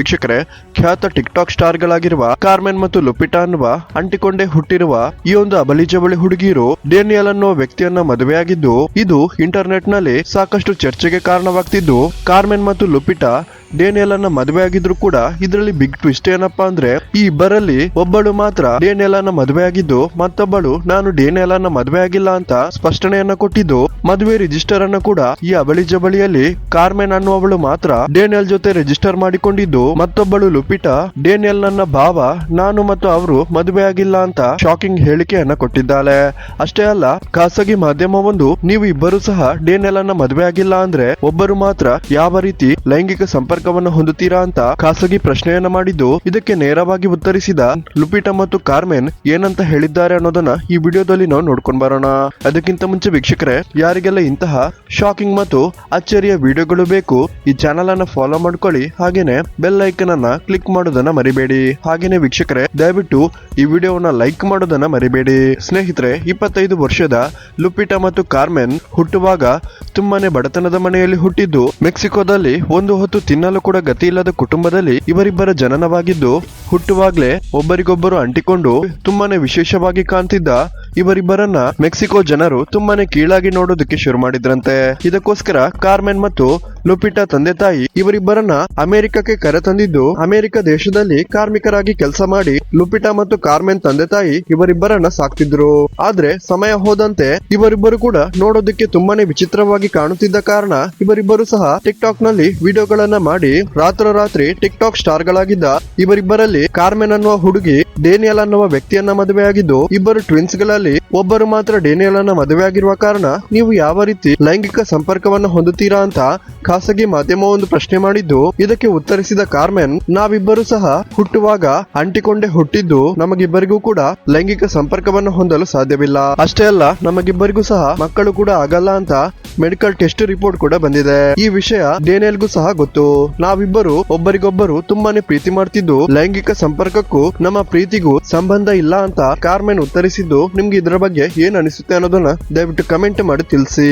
ವೀಕ್ಷಕರೇ, ಖ್ಯಾತ tick talk star ಗಳಾಗಿರುವ ಕಾರ್ಮೆನ್ ಮತ್ತು ಲುಪಿಟಾ ಅನ್ನುವ ಅಂಟಿಕೊಂಡೇ ಹುಟ್ಟಿರುವ ಈ ಒಂದು ಬಲಿಜಬಳಿ ಹುಡುಗಿಯರು ಡೇನಿಯಲ್ ಅನ್ನೋ ವ್ಯಕ್ತಿಯನ್ನ ಮದುವೆಯಾಗಿದ್ದು, ಇದು ಇಂಟರ್ನೆಟ್ನಲ್ಲಿ ಸಾಕಷ್ಟು ಚರ್ಚೆಗೆ ಕಾರಣವಾಗ್ತಿದ್ದು, ಕಾರ್ಮೆನ್ ಮತ್ತು ಲುಪಿಟಾ ಡೇನಿಯಲ್ ಅನ್ನ ಮದುವೆ ಆಗಿದ್ರು ಕೂಡ ಇದರಲ್ಲಿ ಬಿಗ್ ಟ್ವಿಸ್ಟ್ ಏನಪ್ಪಾ ಅಂದ್ರೆ ಈ ಇಬ್ಬರಲ್ಲಿ ಒಬ್ಬಳು ಮಾತ್ರ ಡೇನಿಯಲ್ ಅನ್ನ ಮದುವೆ ಆಗಿದ್ದು, ಮತ್ತೊಬ್ಬಳು ನಾನು ಡೇನಿಯಲ್ ಅನ್ನ ಮದುವೆ ಆಗಿಲ್ಲ ಅಂತ ಸ್ಪಷ್ಟನೆಯನ್ನ ಕೊಟ್ಟಿದ್ದು. ಮದುವೆ ರಿಜಿಸ್ಟರ್ ಅನ್ನ ಕೂಡ ಈ ಅವಳಿ ಜಬಳಿಯಲ್ಲಿ ಕಾರ್ಮೆನ್ ಅನ್ನುವವಳು ಮಾತ್ರ ಡೇನಿಯಲ್ ಜೊತೆ ರಿಜಿಸ್ಟರ್ ಮಾಡಿಕೊಂಡಿದ್ದು, ಮತ್ತೊಬ್ಬಳು ಲುಪಿಟಾ ಡೇನಿಯಲ್ ನನ್ನ ಭಾವ ನಾನು ಮತ್ತು ಅವರು ಮದುವೆ ಆಗಿಲ್ಲ ಅಂತ ಶಾಕಿಂಗ್ ಹೇಳಿಕೆಯನ್ನ ಕೊಟ್ಟಿದ್ದಾಳೆ. ಅಷ್ಟೇ ಅಲ್ಲ, ಖಾಸಗಿ ಮಾಧ್ಯಮವೊಂದು ನೀವು ಇಬ್ಬರು ಸಹ ಡೇನಿಯಲ್ ಅನ್ನ ಮದುವೆ ಆಗಿಲ್ಲ ಅಂದ್ರೆ ಒಬ್ಬರು ಮಾತ್ರ ಯಾವ ರೀತಿ ಲೈಂಗಿಕ ಸಂಪರ್ಕವನ್ನು ಹೊಂದುತ್ತೀರಾ ಅಂತ ಖಾಸಗಿ ಪ್ರಶ್ನೆಯನ್ನ ಮಾಡಿದ್ದು ಇದಕ್ಕೆ ನೇರವಾಗಿ ಉತ್ತರಿಸಿದ ಲುಪಿಟಾ ಮತ್ತು ಕಾರ್ಮೆನ್ ಏನಂತ ಹೇಳಿದ್ದಾರೆ ಅನ್ನೋದನ್ನ ಈ ವಿಡಿಯೋದಲ್ಲಿ ನಾವು ನೋಡ್ಕೊಂಡ್ ಬರೋಣ. ಅದಕ್ಕಿಂತ ಮುಂಚೆ ವೀಕ್ಷಕರೇ, ಯಾರಿಗೆಲ್ಲ ಇಂತಹ ಶಾಕಿಂಗ್ ಮತ್ತು ಅಚ್ಚರಿಯ ವಿಡಿಯೋಗಳು ಬೇಕು, ಈ ಚಾನೆಲ್ ಅನ್ನ ಫಾಲೋ ಮಾಡ್ಕೊಳ್ಳಿ. ಹಾಗೇನೆ ಬೆಲ್ ಐಕನ್ ಅನ್ನ ಕ್ಲಿಕ್ ಮಾಡೋದನ್ನ ಮರಿಬೇಡಿ. ಹಾಗೇನೆ ವೀಕ್ಷಕರೇ, ದಯವಿಟ್ಟು ಈ ವಿಡಿಯೋವನ್ನ ಲೈಕ್ ಮಾಡೋದನ್ನ ಮರಿಬೇಡಿ. ಸ್ನೇಹಿತರೆ, ಇಪ್ಪತ್ತೈದು ವರ್ಷದ ಲುಪಿಟಾ ಮತ್ತು ಕಾರ್ಮೆನ್ ಹುಟ್ಟುವಾಗ ತುಂಬಾನೇ ಬಡತನದ ಮನೆಯಲ್ಲಿ ಹುಟ್ಟಿದ್ದು, ಮೆಕ್ಸಿಕೋದಲ್ಲಿ ಒಂದು ಹೊತ್ತು ತಿನ್ನಲು ಕೂಡ ಗತಿ ಇಲ್ಲದ ಕುಟುಂಬದಲ್ಲಿ ಇವರಿಬ್ಬರ ಜನನವಾಗಿದ್ದು, ಹುಟ್ಟುವಾಗ್ಲೇ ಒಬ್ಬರಿಗೊಬ್ಬರು ಅಂಟಿಕೊಂಡು ತುಂಬಾನೇ ವಿಶೇಷವಾಗಿ ಕಾಣ್ತಿದ್ದ ಇವರಿಬ್ಬರನ್ನ ಮೆಕ್ಸಿಕೋ ಜನರು ತುಂಬಾನೇ ಕೀಳಾಗಿ ನೋಡೋದಕ್ಕೆ ಶುರು ಮಾಡಿದ್ರಂತೆ. ಇದಕ್ಕೋಸ್ಕರ ಕಾರ್ಮೆನ್ ಮತ್ತು ಲುಪಿಟಾ ತಂದೆ ತಾಯಿ ಇವರಿಬ್ಬರನ್ನ ಅಮೆರಿಕಕ್ಕೆ ಕರೆತಂದಿದ್ದು ಅಮೆರಿಕ ದೇಶದಲ್ಲಿ ಕಾರ್ಮಿಕರಾಗಿ ಕೆಲಸ ಮಾಡಿ ಲುಪಿಟಾ ಮತ್ತು ಕಾರ್ಮೆನ್ ತಂದೆ ತಾಯಿ ಇವರಿಬ್ಬರನ್ನ ಸಾಕ್ತಿದ್ರು. ಆದ್ರೆ ಸಮಯ ಹೋದಂತೆ ಇವರಿಬ್ಬರು ಕೂಡ ನೋಡೋದಕ್ಕೆ ತುಂಬಾನೇ ವಿಚಿತ್ರವಾಗಿ ಕಾಣುತ್ತಿದ್ದ ಕಾರಣ ಇವರಿಬ್ಬರು ಸಹ ಟಿಕ್ ಟಾಕ್ನಲ್ಲಿ ವಿಡಿಯೋಗಳನ್ನ ಮಾಡಿ ರಾತ್ರೋರಾತ್ರಿ ಟಿಕ್ ಟಾಕ್ ಸ್ಟಾರ್ ಗಳಾಗಿದ್ದ ಇವರಿಬ್ಬರಲ್ಲಿ ಕಾರ್ಮೆನ್ ಅನ್ನುವ ಹುಡುಗಿ ಡೇನಿಯಲ್ ಅನ್ನುವ ವ್ಯಕ್ತಿಯನ್ನ ಮದುವೆಯಾಗಿದ್ದು ಇಬ್ಬರು ಟ್ವಿನ್ಸ್ಗಳಲ್ಲಿ ಒಬ್ಬರು ಮಾತ್ರ ಡೇನಿಯಲ್ ಅನ್ನ ಮದುವೆಯಾಗಿರುವ ಕಾರಣ ನೀವು ಯಾವ ರೀತಿ ಲೈಂಗಿಕ ಸಂಪರ್ಕವನ್ನು ಹೊಂದುತ್ತೀರಾ ಅಂತ ಖಾಸಗಿ ಮಾಧ್ಯಮವೊಂದು ಪ್ರಶ್ನೆ ಮಾಡಿದ್ದು, ಇದಕ್ಕೆ ಉತ್ತರಿಸಿದ ಕಾರ್ಮೆನ್, ನಾವಿಬ್ಬರು ಸಹ ಹುಟ್ಟುವಾಗ ಅಂಟಿಕೊಂಡೇ ಹುಟ್ಟಿದ್ದು ನಮಗಿಬ್ಬರಿಗೂ ಕೂಡ ಲೈಂಗಿಕ ಸಂಪರ್ಕವನ್ನು ಹೊಂದಲು ಸಾಧ್ಯವಿಲ್ಲ. ಅಷ್ಟೇ ಅಲ್ಲ, ನಮಗಿಬ್ಬರಿಗೂ ಸಹ ಮಕ್ಕಳು ಕೂಡ ಆಗಲ್ಲ ಅಂತ ಮೆಡಿಕಲ್ ಟೆಸ್ಟ್ ರಿಪೋರ್ಟ್ ಕೂಡ ಬಂದಿದೆ. ಈ ವಿಷಯ ಡೇನಿಯಲ್ಗೂ ಸಹ ಗೊತ್ತು. ನಾವಿಬ್ಬರು ಒಬ್ಬರಿಗೊಬ್ಬರು ತುಂಬಾನೇ ಪ್ರೀತಿ ಮಾಡ್ತಿದ್ದು ಲೈಂಗಿಕ ಸಂಪರ್ಕಕ್ಕೂ ನಮ್ಮ ಪ್ರೀತಿಗೂ ಸಂಬಂಧ ಇಲ್ಲ ಅಂತ ಕಾರ್ಮೆನ್ ಉತ್ತರಿಸಿದ್ದು ನಿಮ್ಗೆ ಇದರ ಬಗ್ಗೆ ಏನು ಅನಿಸುತ್ತೆ ಅನ್ನೋದನ್ನ ದಯವಿಟ್ಟು ಕಮೆಂಟ್ ಮಾಡಿ ತಿಳಿಸಿ.